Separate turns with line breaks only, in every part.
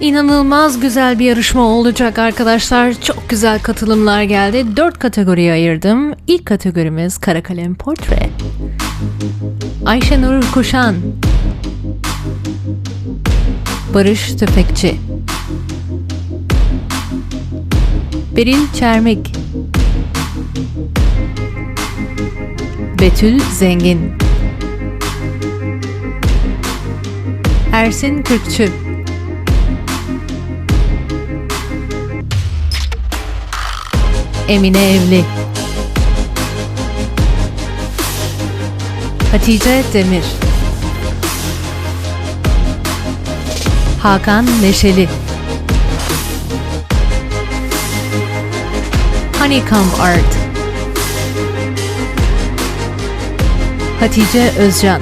İnanılmaz güzel bir yarışma olacak arkadaşlar. Çok güzel katılımlar geldi. Dört kategoriye ayırdım. İlk kategorimiz kara kalem portre. Ayşenur Kuşan. Barış Tüfekçi. Beril Çermik. Betül Zengin. Ersin Kırkçı. Emine Evli. Hatice Demir. Hakan Neşeli. Honeycomb Art. Hatice Özcan.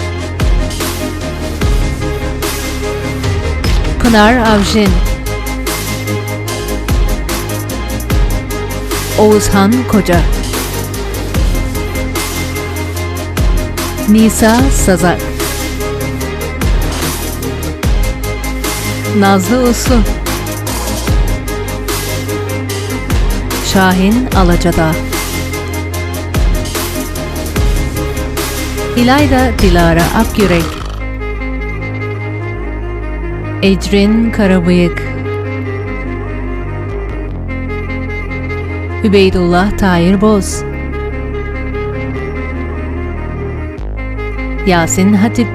Pınar Avşin. Oğuzhan Koca. Nisa Sazak. Nazlı Uslu. Şahin Alacadağ. İlayda Dilara Akyürek. Ecrin Karabıyık. Übeydullah Tahir Boz. Yasin Hatip.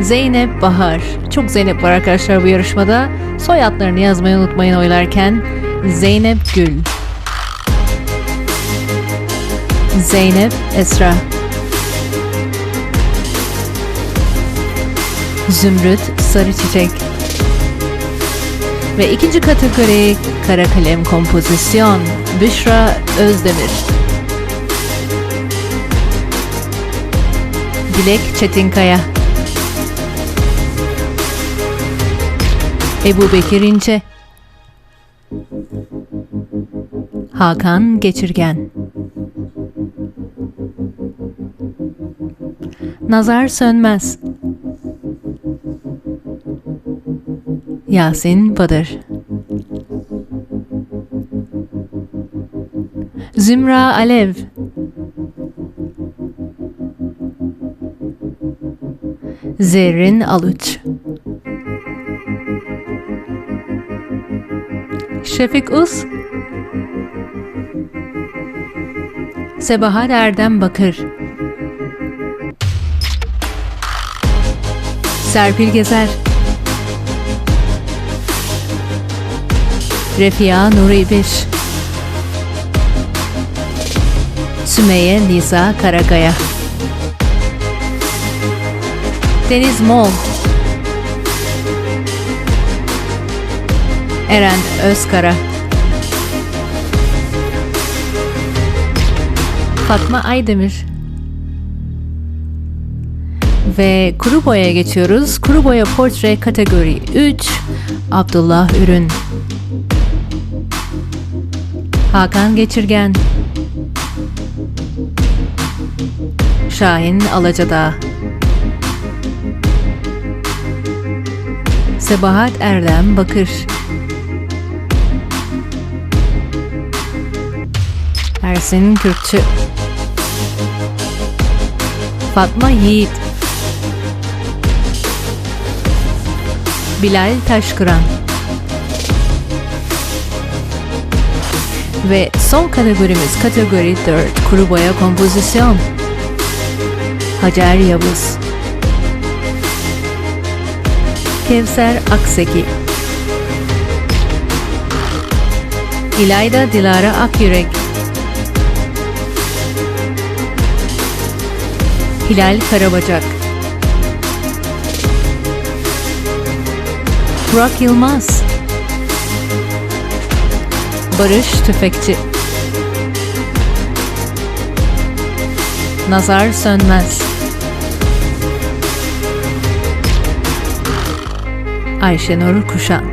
Zeynep Bahar. Çok Zeynep var arkadaşlar bu yarışmada. Soyadlarını yazmayı unutmayın oylarken. Zeynep Gül. Zeynep Esra. Zümrüt Sarı Çiçek. Ve ikinci kategori kara kalem kompozisyon Büşra Özdemir. Dilek Çetinkaya. Ebu Bekir İnce. Hakan Geçirgen. Nazar Sönmez. Yasin Badır. Zümra Alev. Zerrin Aluç. Şefik Us. Sebahat Erdem Bakır. Serpil Gezer. Refia Nuri Beş. Sümeyye Nisa Karakaya. Deniz Mol. Eren Özkara. Fatma Aydemir. Ve kuru boyaya geçiyoruz. Kuru boya portre kategori 3. Abdullah Ürün. Hakan Geçirgen. Şahin Alacadağ. Sebahat Erdem Bakır. Ersin Kürkçü. Fatma Yiğit. Bilal Taşkıran. Ve son kategorimiz kategori 4 kuru boya kompozisyon. Hacer Yavuz. Kevser Akseki. İlayda Dilara Akyürek. Hilal Karabacak. Burak Yılmaz. Barış Tüfekçi. Nazar Sönmez. Ayşenur Kuşan.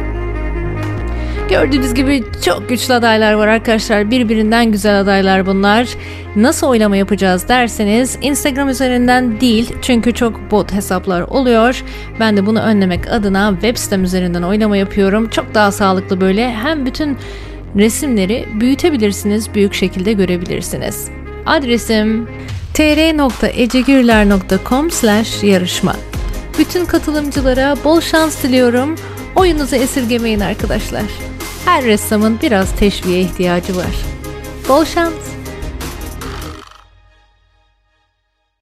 Gördüğünüz gibi çok güçlü adaylar var arkadaşlar. Birbirinden güzel adaylar bunlar. Nasıl oylama yapacağız derseniz Instagram üzerinden değil çünkü çok bot hesaplar oluyor. Ben de bunu önlemek adına web sitem üzerinden oylama yapıyorum. Çok daha sağlıklı böyle hem bütün resimleri büyütebilirsiniz, büyük şekilde görebilirsiniz. Adresim tr.ecegürler.com yarışma. Bütün katılımcılara bol şans diliyorum. Oyunuzu esirgemeyin arkadaşlar. Her ressamın biraz teşviğe ihtiyacı var. Bol şans.